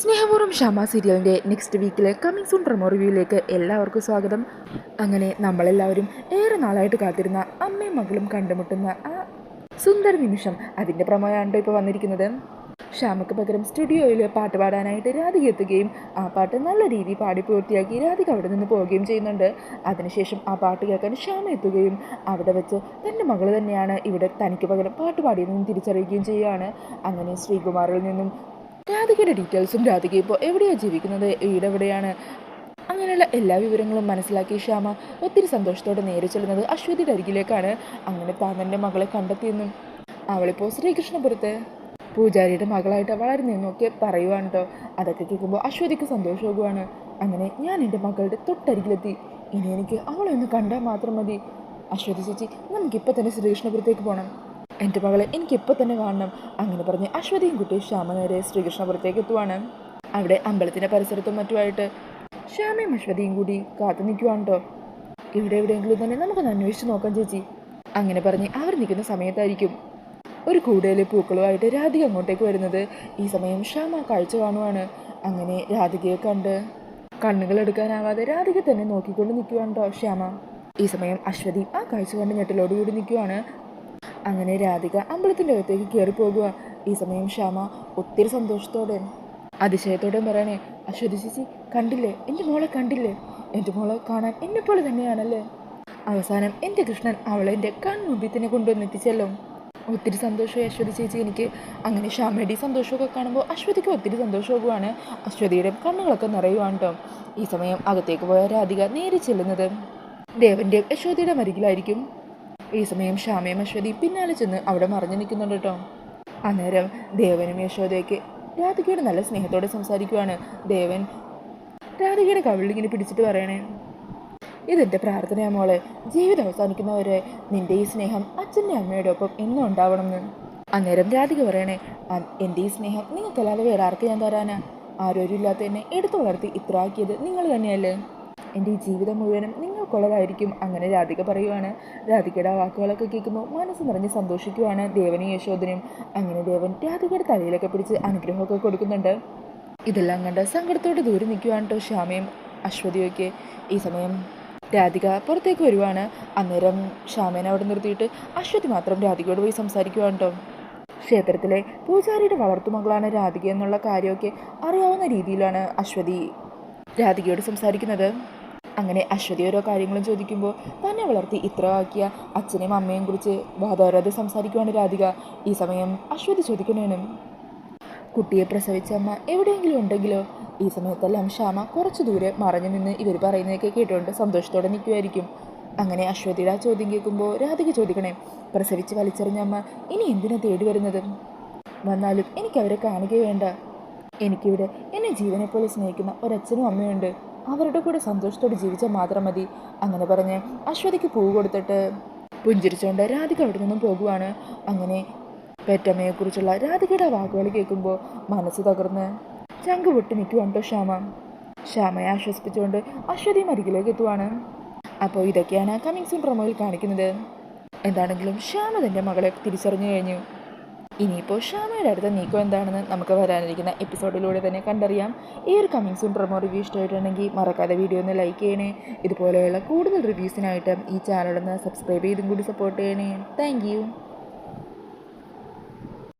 സ്നേഹപൂർവം ഷമ സീരിയലിന്റെ നെക്സ്റ്റ് വീക്കിലെ കമ്മിങ് സൂൺ പ്രൊമോ റിവ്യൂയിലേക്ക് എല്ലാവർക്കും സ്വാഗതം. അങ്ങനെ നമ്മളെല്ലാവരും ഏറെ നാളായിട്ട് കാത്തിരുന്ന അമ്മയും മകളും കണ്ടുമുട്ടുന്ന ആ സുന്ദര നിമിഷം അതിന്റെ പ്രൊമോയാണല്ലോ ഇപ്പോൾ വന്നിരിക്കുന്നത്. ഷാമക്ക് പകരം സ്റ്റുഡിയോയിൽ പാട്ട് പാടാനായിട്ട് രാധിക എത്തുകയും ആ പാട്ട് നല്ല രീതിയിൽ പാടി പൂർത്തിയാക്കി രാധിക അവിടെ നിന്ന് പോവുകയും ചെയ്യുന്നുണ്ട്. അതിനുശേഷം ആ പാട്ട് കേൾക്കാൻ ഷ്യാമ എത്തുകയും അവിടെ വെച്ച് തന്റെ മകൾ തന്നെയാണ് ഇവിടെ തനിക്ക് പകരം പാട്ട് പാടിയതെന്നും തിരിച്ചറിയുകയും ചെയ്യുകയാണ്. അങ്ങനെ ശ്രീകുമാറിൽ നിന്നും രാധികയുടെ ഡീറ്റെയിൽസും രാധിക ഇപ്പോൾ എവിടെയാണ് ജീവിക്കുന്നത്? വീടെവിടെയാണ്? അങ്ങനെയുള്ള എല്ലാ വിവരങ്ങളും മനസ്സിലാക്കി ശ്യാമ ഒത്തിരി സന്തോഷത്തോടെ നേരെ ചെല്ലുന്നത് അശ്വതിയുടെ അരികിലേക്കാണ്. അങ്ങനെ പാമ്പന്റെ മകളെ കണ്ടെത്തിയെന്നും. അവളിപ്പോൾ ശ്രീകൃഷ്ണപുരത്ത്. പൂജാരിയുടെ മകളായിട്ട് വളരെ നിന്നൊക്കെ പറയുവാണ് കേട്ടോ. അതൊക്കെ കേൾക്കുമ്പോൾ അശ്വതിക്ക് സന്തോഷമാകുവാണ്. അങ്ങനെ ഞാൻ എന്റെ മകളുടെ തൊട്ടരികിലെത്തി. ഇനി എനിക്ക് അവളെ ഒന്ന് കണ്ടാൽ മാത്രം മതി. അശ്വതി ചേച്ചി നമുക്കിപ്പോൾ തന്നെ ശ്രീകൃഷ്ണപുരത്തേക്ക് പോകണം എന്റെ മകളെ എനിക്കിപ്പോൾ തന്നെ കാണണം. അങ്ങനെ പറഞ്ഞ് അശ്വതിയും കുട്ടി ശ്യാമ നേരെ ശ്രീകൃഷ്ണപുരത്തേക്ക് എത്തുവാണ്. അവിടെ അമ്പലത്തിന്റെ പരിസരത്തും മറ്റുമായിട്ട് ശ്യാമയും അശ്വതിയും കൂടി കാത്തു നിൽക്കുവാണ് കേട്ടോ ഇവിടെ എവിടെയെങ്കിലും തന്നെ നമുക്കൊന്ന് അന്വേഷിച്ച് നോക്കാം ചേച്ചി. അങ്ങനെ പറഞ്ഞ് അവർ നിൽക്കുന്ന സമയത്തായിരിക്കും. ഒരു കൂടുതൽ പൂക്കളുമായിട്ട് രാധിക അങ്ങോട്ടേക്ക് വരുന്നത്. ഈ സമയം ശ്യാമ കാഴ്ച കാണുവാണ്. അങ്ങനെ രാധികയെ കണ്ട് കണ്ണുകൾ എടുക്കാനാവാതെ രാധിക തന്നെ നോക്കിക്കൊണ്ട് നിൽക്കുവാണ് കേട്ടോ ശ്യാമ. ഈ സമയം അശ്വതി ആ കാഴ്ച കണ്ട് ഞെട്ടലോടുകൂടി നിൽക്കുവാണ്. അങ്ങനെ രാധിക അമ്പലത്തിന്റെ അകത്തേക്ക് കയറി പോകുക. ഈ സമയം ശ്യാമ ഒത്തിരി സന്തോഷത്തോടെ അതിശയത്തോടെ പറയണേ അശ്വതി ചേച്ചി കണ്ടില്ലേ? എന്റെ മോളെ കണ്ടില്ലേ? എന്റെ മോളെ കാണാൻ എന്നെപ്പോലെ തന്നെയാണല്ലേ? അവസാനം എന്റെ കൃഷ്ണൻ അവളെ എന്റെ കൺമുമ്പിൽ തന്നെ കൊണ്ടുവന്നെത്തിച്ചല്ലോ ഒത്തിരി സന്തോഷമായി അശ്വതി ചേച്ചി എനിക്ക്. അങ്ങനെ ശ്യാമയുടെ സന്തോഷമൊക്കെ കാണുമ്പോൾ അശ്വതിക്ക് ഒത്തിരി സന്തോഷമാകുവാണ് അശ്വതിയുടെ കണ്ണുകളൊക്കെ നിറയുവാണ് കേട്ടോ. ഈ സമയം അകത്തേക്ക് പോയ രാധിക നേരെ ചെല്ലുന്നത്. ദേവന്റെ യശോദയുടെ മരികിലായിരിക്കും ഈ സമയം ശ്യാമയും അശ്വതി പിന്നാലെ ചെന്ന് അവിടെ മറിഞ്ഞു നിൽക്കുന്നുണ്ട് കേട്ടോ. അന്നേരം ദേവനും യശോദയ്ക്ക് രാധികയുടെ നല്ല സ്നേഹത്തോടെ സംസാരിക്കുവാണ്. ദേവൻ രാധികയുടെ കവിളിങ്ങനെ പിടിച്ചിട്ട് പറയണേ ഇതെന്റെ പ്രാർത്ഥനയാ മോളെ. ജീവിതം അവസാനിക്കുന്നവരെ നിന്റെ ഈ സ്നേഹം അച്ഛന്റെ അമ്മയുടെ ഒപ്പം എന്നും ഉണ്ടാവണമെന്ന്. അന്നേരം രാധിക പറയണേ "അ- എന്റെ ഈ സ്നേഹം നിങ്ങൾക്കല്ലാതെ വേറെ ആർക്ക് ഞാൻ തരാനാ? ആരോരും ഇല്ലാത്ത എന്നെ എടുത്തു വളർത്തി ഇത്ര ആക്കിയത് നിങ്ങൾ തന്നെയല്ലേ? എന്റെ ഈ ജീവിതം മുഴുവനും നിങ്ങൾക്കുള്ളതായിരിക്കും അങ്ങനെ രാധിക പറയുവാണ്. രാധികയുടെ വാക്കുകളൊക്കെ കേൾക്കുമ്പോൾ മനസ്സ് നിറഞ്ഞ് സന്തോഷിക്കുവാണ് ദേവനും യശോദനും. അങ്ങനെ ദേവൻ രാധികയുടെ തലയിലൊക്കെ പിടിച്ച് അനുഗ്രഹമൊക്കെ കൊടുക്കുന്നുണ്ട്. ഇതെല്ലാം കണ്ട് സങ്കടത്തോടെ ദൂരെ നിൽക്കുവാണ് കേട്ടോ ശ്യാമയും അശ്വതിയൊക്കെ. ഈ സമയം രാധിക പുറത്തേക്ക് വരുവാണ്. അന്നേരം ശ്യാമേനെ അവിടെ നിർത്തിയിട്ട് അശ്വതി മാത്രം രാധികയോട് പോയി സംസാരിക്കുവാണ് കേട്ടോ ക്ഷേത്രത്തിലെ പൂജാരിയുടെ വളർത്തുമകളാണ് രാധിക എന്നുള്ള കാര്യമൊക്കെ അറിയാവുന്ന രീതിയിലാണ് അശ്വതി രാധികയോട് സംസാരിക്കുന്നത്. അങ്ങനെ അശ്വതി ഓരോ കാര്യങ്ങളും ചോദിക്കുമ്പോൾ തന്നെ വളർത്തി ഇത്ര ആക്കിയ അച്ഛനെയും അമ്മയെയും കുറിച്ച് വാദോരാതെ സംസാരിക്കുവാണ് രാധിക. ഈ സമയം അശ്വതി ചോദിക്കണേനും കുട്ടിയെ പ്രസവിച്ച അമ്മ എവിടെയെങ്കിലും ഉണ്ടെങ്കിലോ? ഈ സമയത്തെല്ലാം ശ്യാമ കുറച്ച് ദൂരെ മറഞ്ഞു നിന്ന് ഇവർ പറയുന്നതൊക്കെ കേട്ടുകൊണ്ട് സന്തോഷത്തോടെ നിൽക്കുമായിരിക്കും അങ്ങനെ അശ്വതിയുടെ ആ ചോദ്യം കേൾക്കുമ്പോൾ രാധിക ചോദിക്കണേ പ്രസവിച്ച് വലിച്ചെറിഞ്ഞ അമ്മ ഇനി എന്തിനാ തേടി വരുന്നത്? വന്നാലും എനിക്കവരെ കാണുകയേ വേണ്ട. എനിക്കിവിടെ എന്നെ ജീവനെപ്പോലെ പോലെ സ്നേഹിക്കുന്ന ഒരച്ഛനും അമ്മയുണ്ട്. അവരുടെ കൂടെ സന്തോഷത്തോടെ ജീവിച്ചാൽ മാത്രം മതി. അങ്ങനെ പറഞ്ഞ് അശ്വതിക്ക് പൂ കൊടുത്തിട്ട് പുഞ്ചിരിച്ചുകൊണ്ട് രാധിക അവിടെ നിന്നും പോകുവാണ്. അങ്ങനെ പെറ്റമ്മയെക്കുറിച്ചുള്ള രാധികയുടെ വാക്കുകൾ കേൾക്കുമ്പോൾ മനസ്സ് തകർന്ന് ചങ്ക് പൊട്ടി നിൽക്കുവാണ് കേട്ടോ ശ്യാമ. ശ്യാമയെ ആശ്വസിപ്പിച്ചുകൊണ്ട് അശ്വതി മരികിലേക്ക് എത്തുവാണ്. അപ്പോൾ ഇതൊക്കെയാണ് കമ്മിങ് സൂൺ പ്രൊമോയിൽ കാണിക്കുന്നത്. എന്താണെങ്കിലും ശ്യാമ തന്റെ മകളെ തിരിച്ചറിഞ്ഞു കഴിഞ്ഞു. ഇനിയിപ്പോൾ ഷാമയുടെ അടുത്ത നീക്കം എന്താണെന്ന് നമുക്ക് വരാനിരിക്കുന്ന എപ്പിസോഡിലൂടെ തന്നെ കണ്ടറിയാം. ഈ ഒരു കമ്മിങ് സൂൺ പ്രൊമോ റിവ്യൂ ഇഷ്ടമായിട്ടുണ്ടെങ്കിൽ മറക്കാതെ വീഡിയോ ഒന്ന് ലൈക്ക് ചെയ്യണേ. ഇതുപോലെയുള്ള കൂടുതൽ റിവ്യൂസിനായിട്ട് ഈ ചാനലൊന്ന് സബ്സ്ക്രൈബ് ചെയ്തും കൂടി സപ്പോർട്ട് ചെയ്യണേ. താങ്ക്